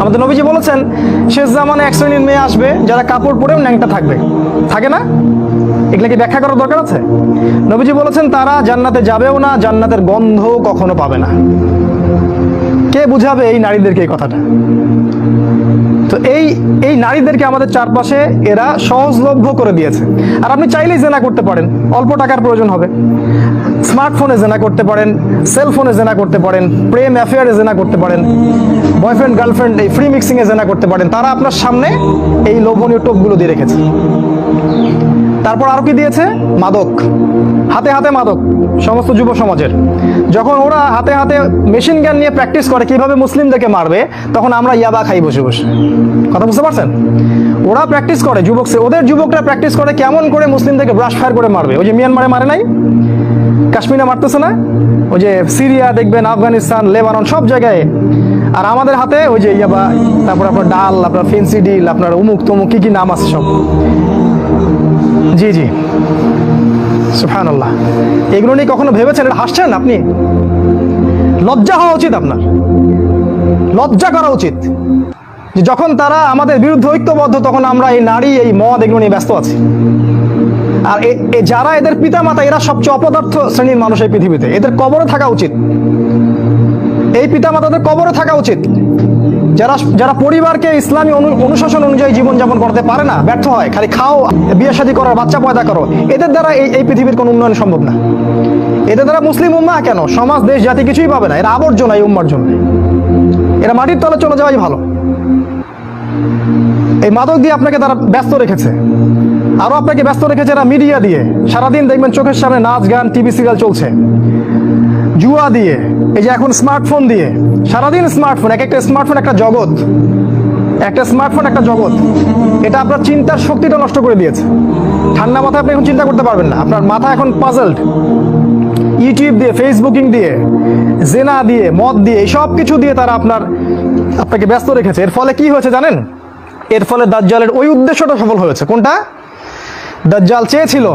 আমাদের নবীজি বলেছেন, শেষ জামানে এক শ্রেণির মেয়ে আসবে, যারা কাপড় পরেও ন্যাংটা থাকবে। থাকে না? এগুলা কি ব্যাখ্যা করার দরকার আছে? নবীজি বলেছেন, তারা জান্নাতে যাবেও না, জান্নাতের গন্ধও কখনো পাবে না। কে বুঝাবে এই নারীদেরকে এই কথাটা? তো এই এই নারীদেরকে আমাদের চারপাশে এরা সহজলভ্য করে দিয়েছে। আর আপনি চাইলেই জেনা করতে পারেন, অল্প টাকার প্রয়োজন হবে। স্মার্টফোনে জেনা করতে পারেন, সেলফোনে জেনা করতে পারেন, প্রেম অ্যাফেয়ারে জেনা করতে পারেন, বয়ফ্রেন্ড, গার্লফ্রেন্ড, এই ফ্রি মিক্সিংয়ে জেনা করতে পারেন। তারা আপনার সামনে এই লোভনীয় টোপগুলো দিয়ে রেখেছে। তারপর আরও কি দিয়েছে? মাদক। হাতে হাতে মাদক, সমস্ত যুব সমাজের। যখন ওরা হাতে হাতে মেশিন গান নিয়ে প্র্যাকটিস করে কীভাবে মুসলিমদেরকে মারবে, তখন আমরা ইয়াবা খাই বসে বসে। কথা বুঝতে পারছেন? ওরা প্র্যাকটিস করে, যুবক ওদের যুবকরা প্র্যাকটিস করে কেমন করে মুসলিমদেরকে ব্রাশ ফায়ার করে মারবে। ওই যে মিয়ানমারে মারে নাই? কাশ্মীরে মারতেছে না? ওই যে সিরিয়া দেখবেন আফগানিস্তান লেবানন সব জায়গায়। আর আমাদের হাতে ওই যে ইয়াবা, তারপর আপনার ডাল, আপনার ফেন্সি ডিল, আপনার উমুক তমুক কি কি নাম আছে সব? জি জি। সুফান আল্লাহ এগুলো নিয়ে কখনো ভেবেছেন? এটা হাসছেন আপনি? লজ্জা হওয়া উচিত আপনার। লজ্জা করা উচিত। যে যখন তারা আমাদের বিরুদ্ধে ঐক্যবদ্ধ, তখন আমরা এই নারী, এই মদ এগুলো নিয়ে ব্যস্ত আছি। আর যারা এদের পিতামাতা, এরা সবচেয়ে অপদার্থ শ্রেণির মানুষ এই পৃথিবীতে। এদের কবরে থাকা উচিত। এই পিতামাতাদের কবরে থাকা উচিত। যারা যারা পরিবারকে ইসলামী অনু- অনুশাসন অনুযায়ী জীবনযাপন করতে পারে না, ব্যর্থ হয়। খালি খাও, বিয়ে শাদী করো বাচ্চা পয়দা করো। এদের দ্বারা এই এই পৃথিবীর কোনো উন্নয়ন সম্ভব না। এদের দ্বারা মুসলিম উম্মা কেন? সমাজ, দেশ, জাতি কিছুই পাবে না। এরা আবর্জনা এই উম্মার জন্য। এরা মাটির তলে চলে যাওয়াই ভালো। এই মাদক দিয়ে আপনাকে তারা ব্যস্ত রেখেছে। আরও আপনাকে ব্যস্ত রেখেছে এরা মিডিয়া দিয়ে। সারাদিন দেখবেন চোখের সামনে নাচ, গান, টিভি, সিরিয়াল চলছে। জুয়া দিয়ে, এই যে এখন স্মার্টফোন দিয়ে, সারাদিন স্মার্টফোন এক একটা স্মার্টফোন একটা জগৎ, একটা স্মার্টফোন একটা জগৎ, এটা আপনার চিন্তার শক্তিটা নষ্ট করে দিয়েছে। ঠান্ডা মাথায় আপনি এখন চিন্তা করতে পারবেন না, আপনার মাথা এখন পাজলড ইউটিউব দিয়ে ফেসবুকিং দিয়ে জেনা দিয়ে, মদ দিয়ে সব কিছু দিয়ে তারা আপনার, আপনাকে ব্যস্ত রেখেছে। এর ফলে কি হয়েছে জানেন? এর ফলে দাজ্জালের ওই উদ্দেশ্যটা সফল হয়েছে। কোনটা? দাজ্জাল চেয়েছিল